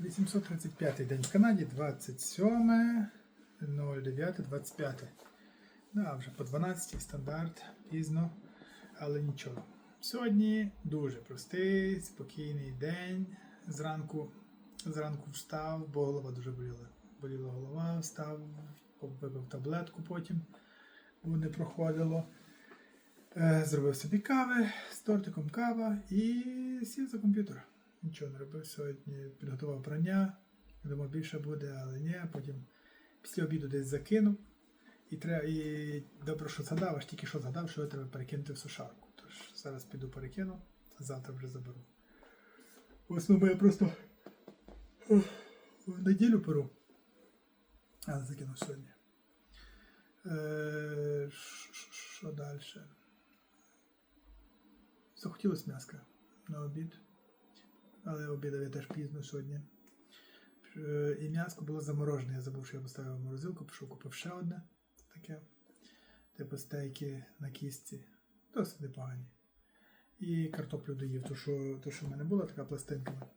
835 день в Канаді, 27 09, 25. Ну, а вже по 12 стандарт, пізно, але нічого. Сьогодні дуже простий, спокійний день. Зранку, зранку встав, бо голова дуже боліла. Боліла голова, встав, випив таблетку потім, бо не проходило. Е, Зробив собі кави з тортиком кава і сів за комп'ютер. Нічого не робив сьогодні, підготував прання. Думав, більше буде, але ні. Потім після обіду десь закинув. І, треба, і добре, що згадав, аж тільки що згадав, що треба перекинути в сушарку. Тож зараз піду перекину, а завтра вже заберу. В основному я просто в неділю перу. Але закинув сьогодні. Е, Що далі? Захотілося м'яска на обід. Але обідав я теж пізно сьогодні. Е, І м'яско було заморожене. Я забув, що я поставив в морозилку, пішов купив ще одне таке. Типу стейки на кістці. Досить непогані. І картоплю доїв, то що, то, що в мене була така пластинка.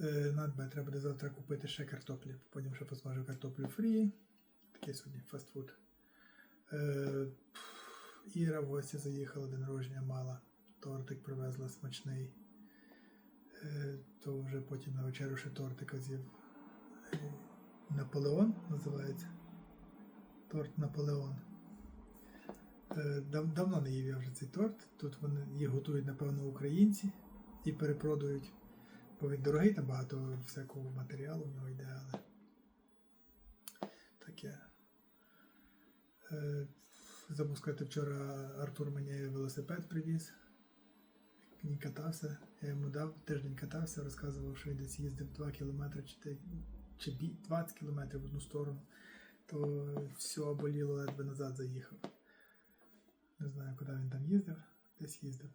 Е, Надбе, треба буде завтра купити ще картоплі. Потім ще посмажу картоплю фрі. Такий сьогодні фастфуд. Е, Іра в гості заїхала, день народження мала. Тортик привезла смачний. Е, То вже потім на вечерю ще тортика з'їв. Е, Наполеон називається. Торт Наполеон. Е, дав- Давно не їв я вже цей торт. Тут вони їх готують, напевно, українці і перепродають. Бо він дорогий, там багато всякого матеріалу в нього йде, але таке. Забув сказати, вчора Артур мені велосипед привіз. Він катався, я йому дав, тиждень катався, розказував, що він десь їздив 2 кілометри чи, чи 20 кілометрів в одну сторону, то все боліло, ледве назад заїхав. Не знаю, куди він там їздив, десь їздив.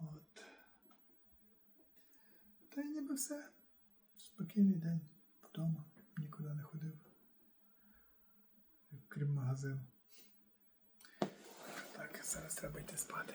От. Та й ніби все. Спокійний день вдома, нікуди не ходив. Крім магазину. Так, зараз треба йти спати.